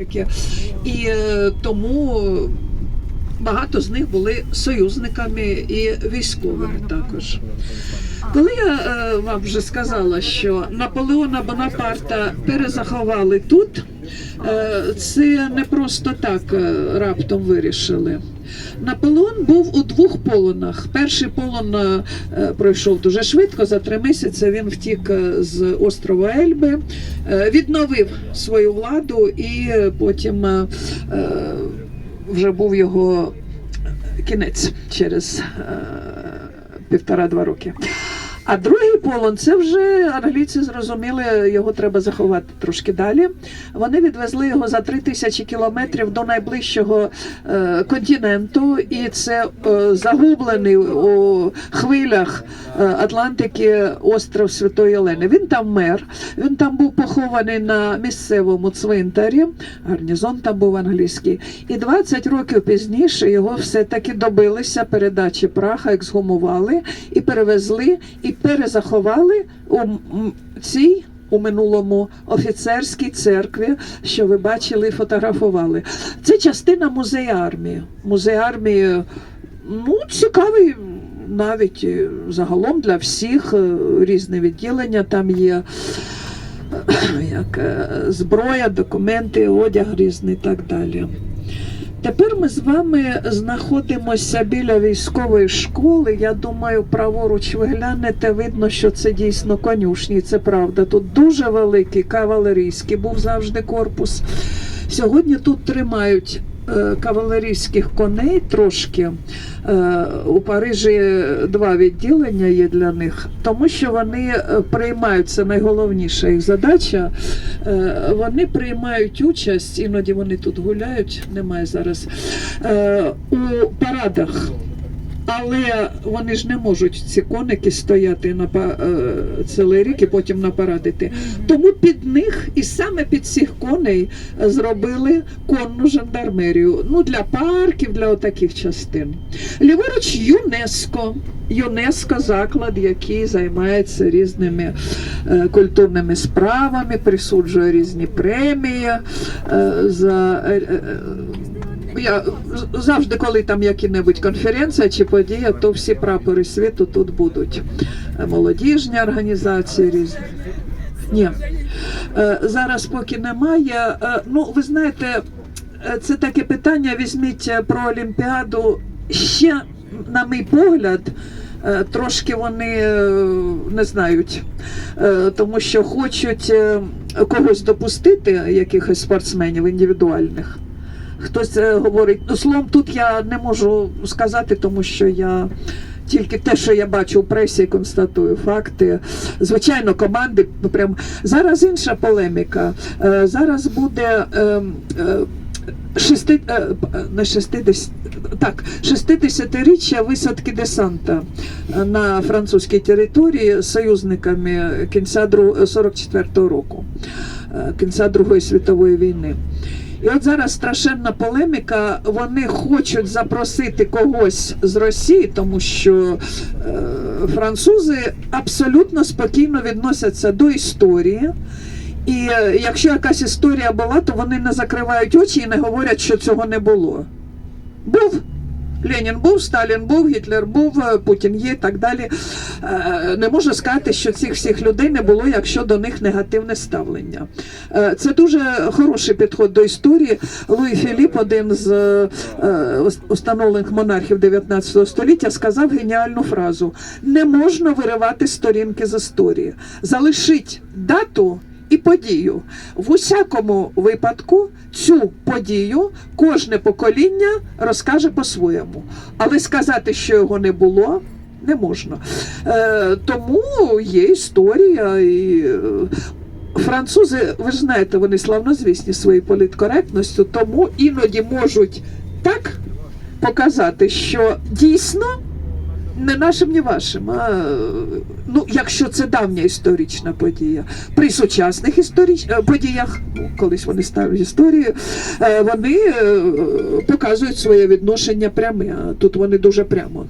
Африки. І е, тому багато з них були союзниками і військовими також. Коли я е, вам вже сказала, що Наполеона Бонапарта перезаховали тут, е, це не просто так раптом вирішили. Наполеон був у двох полонах. Перший полон е, пройшов дуже швидко, за три місяці він втік е, з острова Ельби, е, відновив свою владу і е, потім е, е, вже був його кінець через е, півтора-два роки. А другий полон це вже англійці зрозуміли, його треба заховати трошки далі. Вони відвезли його за три тисячі кілометрів до найближчого е, континенту, і це е, загублений у хвилях е, Атлантики остров Святої Єлени. Він там мер, він там був похований на місцевому цвинтарі. Гарнізон там був англійський. І 20 років пізніше його все-таки добилися передачі праха, ексгумували і перевезли і перезаховали у цій. У минулому офіцерській церкві, що ви бачили, і фотографували. Це частина музею армії. Музей армії ну, цікавий навіть е, загалом для всіх е, різне відділення там є. Як е, зброя, документи, одяг різний і так далі. Тепер ми з вами знаходимося біля військової школи. Я думаю, праворуч ви глянете, видно, що це дійсно конюшні. Це правда. Тут дуже великий кавалерійський був завжди корпус. Сьогодні тут тримають кавалерійських коней трошки. Е, У Парижі два відділення є для них, тому що вони е, приймають це найголовніша їх задача. Е, Вони приймають участь, іноді вони тут гуляють, немає зараз е, у парадах. Але вони ж не можуть ці коники стояти на па- е, цілий рік і потім напарадити. Тому під них і саме під цих коней е, зробили конну жандармерію. Ну для парків, для отаких частин. Ліворуч ЮНЕСКО. ЮНЕСКО заклад, який займається різними е, культурними справами, присуджує різні премії е, за. Я завжди, коли там які-небудь конференція чи подія, то всі прапори світу тут будуть. Е, Молодіжні організації різні. Ні. Е, Зараз поки немає. Е, Ну, ви знаєте, це таке питання. Візьміть про Олімпіаду. Ще, на мій погляд, трошки вони не знають, тому що хочуть когось допустити, якихось спортсменів індивідуальних. Хтось е, говорить, ну словом, тут я не можу сказати, тому що я тільки те, що я бачу в пресі, констатую факти. Звичайно, команди прям зараз інша полеміка. Е, Зараз буде. е, е, Шести, не 60, так, 60-річчя висадки десанта на французькій території союзниками кінця дру- 44-го року, кінця Другої світової війни. І от зараз страшенна полеміка. Вони хочуть запросити когось з Росії, тому що е, французи абсолютно спокійно відносяться до історії. І е, якщо якась історія була, то вони не закривають очі і не говорять, що цього не було. Був. Ленін був, Сталін був, Гітлер був, е, Путін є і так далі. Е, Не можна сказати, що цих всіх людей не було, якщо до них негативне ставлення. Е, Це дуже хороший підход до історії. Луї Філіп, один з установлених монархів 19 століття, сказав геніальну фразу: не можна виривати сторінки з історії. Залишіть дату і подію. В усякому випадку цю подію кожне покоління розкаже по-своєму. Але сказати, що його не було. Не можна. Е, тому є історія. І, е, французи, ви ж знаєте, вони славнозвісні своєю політкоректністю, тому іноді можуть так показати, що дійсно не нашим, ні вашим. А, ну, якщо це давня історична подія. При сучасних історич... е, подіях, ну, колись вони ставлять історію, е, вони е, показують своє відношення пряме. А тут вони дуже прямо.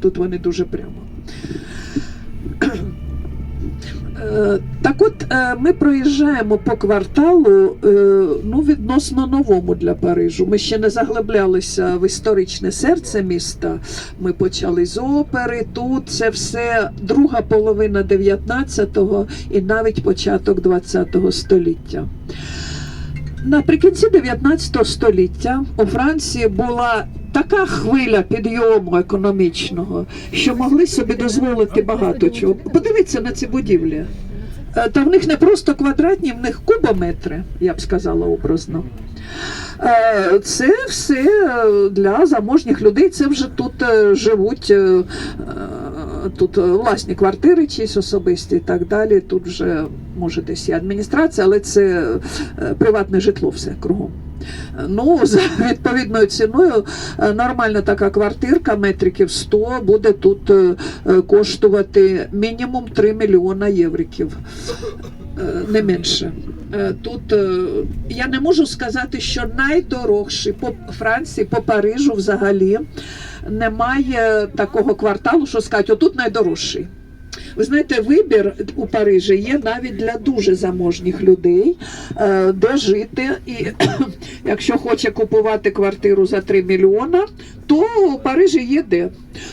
Тут вони дуже прямо. Е, Так от е, ми проїжджаємо по кварталу е, ну, відносно новому для Парижу. Ми ще не заглиблялися в історичне серце міста. Ми почали з опери. Тут це все друга половина 19-го і навіть початок 20-го століття. Наприкінці 19 століття у Франції була така хвиля підйому економічного, що могли собі дозволити багато чого. Подивіться на ці будівлі. Е, Та в них не просто квадратні, в них кубометри, я б сказала образно. Е, Це все е, для заможніх людей. Це вже тут живуть тут е, власні квартири, чиїсь особисті і так далі. Тут вже може десь і адміністрація, але це е, приватне житло все кругом. Ну, за відповідною ціною е, нормальна така квартирка, метриків 100, буде тут коштувати мінімум 3 мільйона євриків. Не менше. Тут я не можу сказати, що найдорожчий по Франції, по Парижу взагалі немає такого кварталу, що сказати, отут найдорожчий. Ви знаєте, вибір у Парижі є навіть для дуже заможніх людей, е, де жити. І якщо хоче купувати квартиру за 3 мільйона, то у Парижі є де.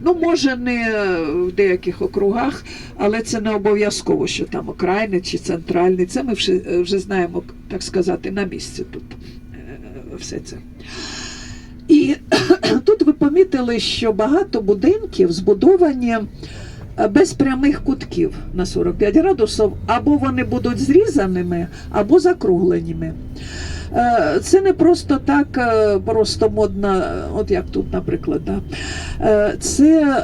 Ну, може, не в деяких округах, але це не обов'язково, що там окраїни чи центральний. Це ми вже, вже знаємо, так сказати, на місці тут е, все це. І тут ви помітили, що багато будинків збудовані е, без прямих кутків на 45 градусів, або вони будуть зрізаними, або закругленими. Е, Це не просто так, е, просто модно, е, от як тут, наприклад. Да. Це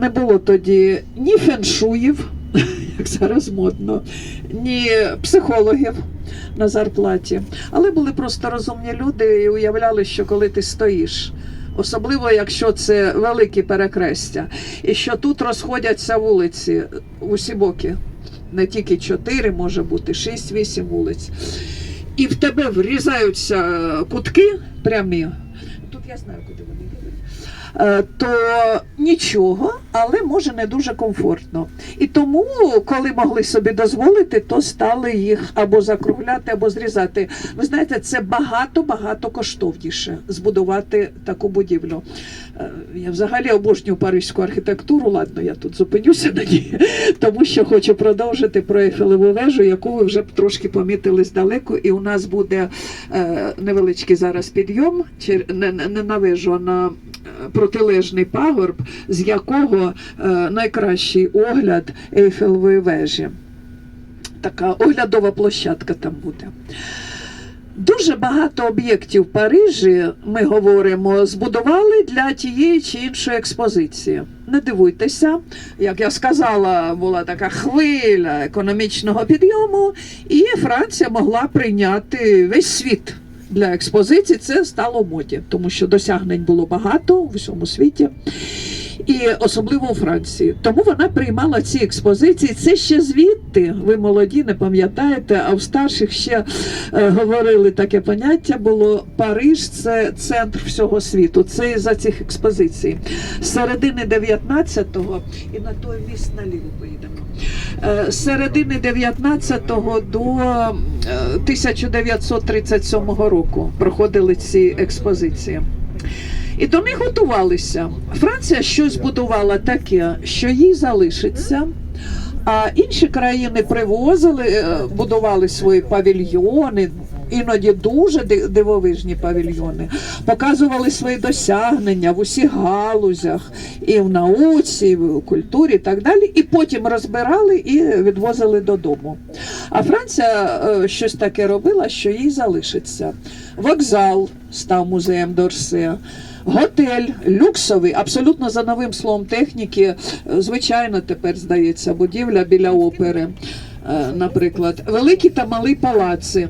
не було тоді ні феншуїв, як зараз модно, ні психологів на зарплаті, але були просто розумні люди і уявляли, що коли ти стоїш. Особливо, якщо це великі перекрестя, і що тут розходяться вулиці усі боки, не тільки чотири, може бути шість-вісім вулиць, і в тебе врізаються кутки прямі. Тут я знаю, куди вони То нічого, але може не дуже комфортно. І тому, коли могли собі дозволити, то стали їх або закругляти, або зрізати. Ви знаєте, це багато-багато коштовніше збудувати таку будівлю. Е, Я взагалі обожнюю паризьку архітектуру. Ладно, я тут зупинюся на ній, тому що хочу продовжити про Ейфелеву вежу, яку ви вже трошки помітили здалеку. І у нас буде е, невеличкий зараз підйом, не, на вежу, а на е, протилежний пагорб, з якого е, найкращий огляд Ейфелевої вежі. Така оглядова площадка там буде. Дуже багато об'єктів Парижі, ми говоримо, збудували для тієї чи іншої експозиції. Не дивуйтеся, як я сказала, була така хвиля економічного підйому, і Франція могла прийняти весь світ для експозиції. Це стало моді, тому що досягнень було багато в усьому світі. І особливо у Франції. Тому вона приймала ці експозиції. Це ще звідти. Ви молоді, не пам'ятаєте, а в старших ще е, говорили таке поняття було Париж це центр всього світу. Це за цих експозицій. З середини 19-го і на той міст наліво поїдемо. Е, з середини 19-го до е, 1937 року проходили ці експозиції. І до них готувалися. Франція щось будувала таке, що їй залишиться. А інші країни привозили, е, будували свої павільйони, іноді дуже дивовижні павільйони, показували свої досягнення в усіх галузях, і в науці, і в культурі, і так далі. І потім розбирали і відвозили додому. А Франція е, щось таке робила, що їй залишиться. Вокзал став музеєм Дорсе. Готель люксовий, абсолютно за новим словом техніки. Е, Звичайно, тепер здається, будівля біля опери, е, наприклад, великі та малі палаци,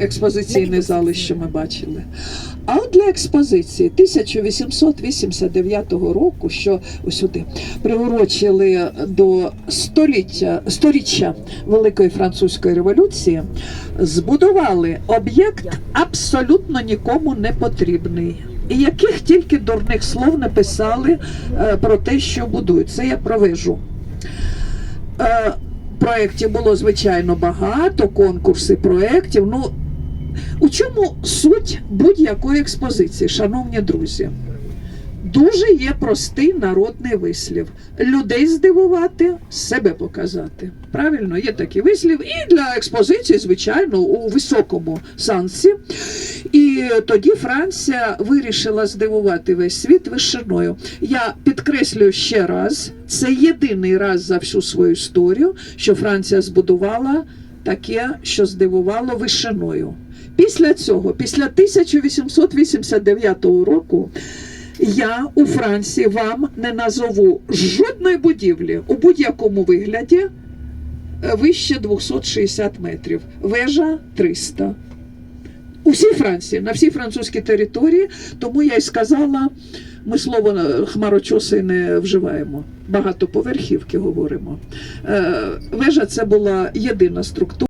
е, експозиційні зали, що ми бачили. А от для експозиції 1889 року, що сюди приурочили до століття, сторіччя Великої французької революції, збудували об'єкт абсолютно нікому не потрібний. І яких тільки дурних слов написали е, про те, що будують. Це я провежу. Е, проєктів було звичайно багато, конкурси проєктів. Ну, у чому суть будь-якої експозиції, шановні друзі? Дуже є простий народний вислів: людей здивувати, себе показати. Правильно, є такий вислів, і для експозиції, звичайно, у високому сансі. І тоді Франція вирішила здивувати весь світ вишиною. Я підкреслюю ще раз: це єдиний раз за всю свою історію, що Франція збудувала таке, що здивувало вишиною. Після цього, після 1889 року, я у Франції вам не назову жодної будівлі у будь-якому вигляді е, вище 260 метрів, вежа 300. У всій Франції, на всій французькій території, тому я й сказала, ми слово хмарочоси не вживаємо, багатоповерхівки говоримо. Е, Вежа це була єдина структура.